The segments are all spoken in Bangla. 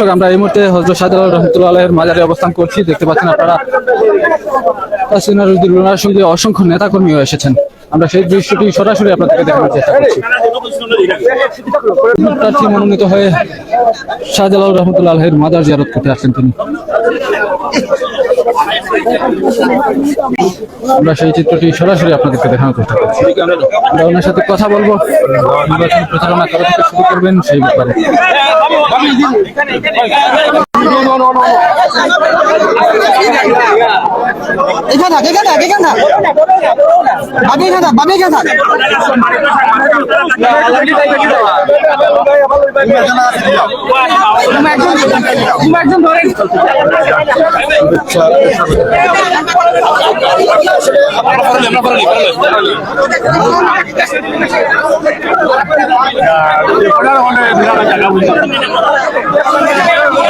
দর্শক, আমরা এই মুহূর্তে হজরত শাহজালাল রহমতুল্লাহ আলহের মাজারে অবস্থান করছি। দেখতে পাচ্ছেন আপনারা তাসিনারুদ্দুল্লাহর সঙ্গে অসংখ্য নেতাকর্মীও এসেছেন। আমরা সেই দৃশ্যটি সরাসরি আপনাদেরকে দেখানোর চেষ্টা করছি। প্রার্থী মনোনীত হয়ে শাহজালাল রহমতুল্লাহ আলহের মাদার জিয়ারত করতে আসছেন তিনি। আমরা সেই চিত্রটি সরাসরি আপনাদেরকে দেখানোর চেষ্টা করছি। আমরা ওনার সাথে কথা বলব। নির্বাচন প্রচারণা কবে থেকে শুরু করবেন সেই ব্যাপারে। এখানে থাক এখানে থাক এখানে থাক বাবি এখানে থাক বাবি এখানে থাক আমরা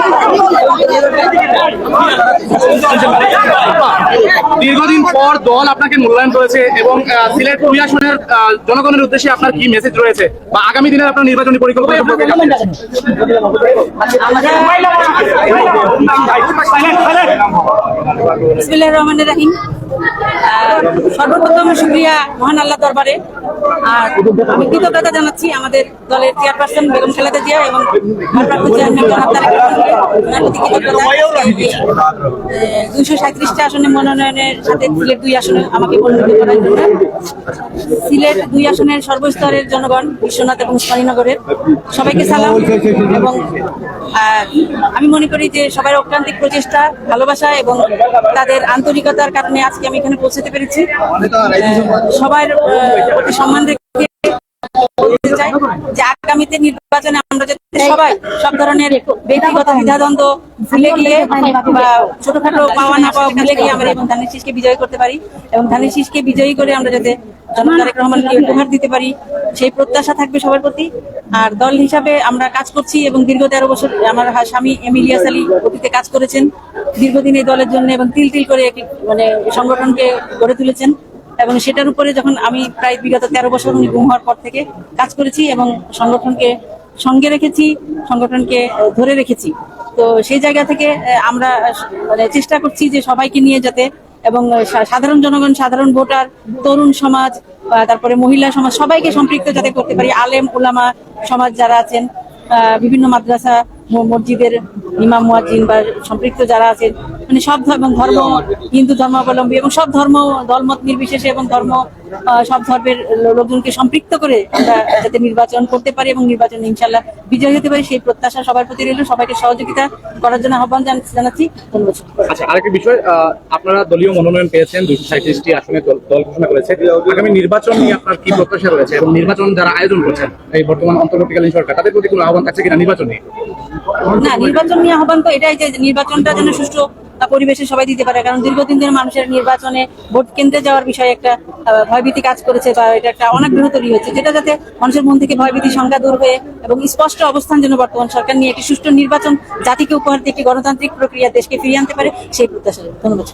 দীর্ঘদিন পর দল আপনাকে মূল্যায়ন করেছে এবং সিলেট অভিয়াসনের জনগণের উদ্দেশ্যে আপনার কি মেসেজ রয়েছে? বা আগামী দিনের আপনার নির্বাচনী পরিকল্পনা রহমানের রাহিম। সর্বপ্রথম শুক্রিয়া মহান আল্লাহ দরবারে। আর আমি কৃতজ্ঞতা জানাচ্ছি আমাদের দলের চেয়ারপারসন বেগম খালেদা জিয়া এবং দুইশো সাঁত্রিশটা আসনে মনোনয়নের সাথে সিলেট দুই আসনে আমাকে মনোনীত করার জন্য। সিলেট দুই আসনের সর্বস্তরের জনগণ, বিশ্বনাথ এবং শ্রীনগরের সবাইকে সালাম এবং আমি মনে করি যে সবার অক্রান্তিক প্রচেষ্টা, ভালোবাসা এবং তাদের আন্তরিকতার কারণে আজকে আমি এখানে পৌঁছাতে পেরেছি। সবার আহ, প্রতি সম্মান রেখে চাই যে আগামীতে নির্বাচনে আমরা যাতে সবাই সব ধরনের ব্যক্তিগত দ্বিধাদ্বন্দ্ব ভুলে গিয়ে বা ছোটখাটো পাওয়া না পাওয়া ভুলে গিয়ে আমরা এবং ধানের শীষকে বিজয় করতে পারি এবং ধানের শীষকে বিজয়ী করে আমরা যাতে জনাব তারেক রহমানকে উপহার দিতে পারি? সেই প্রত্যাশা থাকবে সবার প্রতি। আর দল হিসাবে আমরা কাজ করছি এবং দীর্ঘ তেরো বছর আমার স্বামী এম ইলিয়াস আলী অতীতে কাজ করেছেন। দীর্ঘদিন এই দলের জন্য এবং তিল তিল করে মানে সংগঠনকে গড়ে তুলেছেন। এবং সেটার উপরে যখন আমি প্রায় বিগত তেরো বছর উনি গুম হওয়ার পর থেকে কাজ করেছি এবং সংগঠনকে সঙ্গে রেখেছি সংগঠনকে ধরে রেখেছি। তো সেই জায়গা থেকে আমরা মানে চেষ্টা করছি যে সবাইকে নিয়ে যাতে এবং সাধারণ জনগণ, সাধারণ ভোটার, তরুণ সমাজ তারপরে মহিলা সমাজ, সবাইকে সম্পৃক্ত যাতে করতে পারি। আলেম ওলামা সমাজ যারা আছেন বিভিন্ন মাদ্রাসা মসজিদের ইমাম মুয়াজ্জিন বা সম্পৃক্ত যারা আছেন মানে সব ধর্ম ধর্ম হিন্দু ধর্মাবলম্বী এবং সব ধর্ম দলমত নির্বিশেষে এবং ধর্ম সব ধর্মের লোকজনকে সম্পৃক্ত করে আমরা যাতে নির্বাচন করতে পারি এবং নির্বাচন ইনশাল্লাহ বিজয় হতে পারি। সেই প্রত্যাশা সবার প্রতি রইল। সবাইকে সহযোগিতা করার জন্য আহ্বান জান- জানাচ্ছি। ধন্যবাদ। আচ্ছা আরেকটি বিষয় আপনারা দলীয় মনোনয়ন পেয়েছেন দুশো সাঁত্রিশটি আসনে দল- দল ঘোষণা করেছে। আগামী নির্বাচন নিয়ে আপনার কি প্রত্যাশা রয়েছে এবং নির্বাচন যারা আয়োজন করছেন এই বর্তমান অন্তর্বর্তীকালীন সরকার তাদের প্রতি কোনো আহ্বান থাকছে কিনা নির্বাচন নিয়ে? না নির্বাচন নিয়ে আহ্বান তো এটাই যে নির্বাচনটা যেন সুষ্ঠু পরিবেশে সবাই দিতে পারে। কারণ দীর্ঘদিন ধরে মানুষের নির্বাচনে ভোট কেন্দ্রে যাওয়ার বিষয়ে একটা ভয়ভীতি কাজ করেছে বা এটা একটা অনাগ্রহ তৈরি হচ্ছে যেটা যাতে মানুষের মন থেকে ভয়ভীতি সংখ্যা দূর হয়ে এবং স্পষ্ট অবস্থান যেন বর্তমান সরকার নিয়ে একটি সুষ্ঠু নির্বাচন জাতিকে উপহার দিয়ে একটি গণতান্ত্রিক প্রক্রিয়া দেশকে ফিরিয়ে আনতে পারে সেই প্রত্যাশা ধন্যবাদ।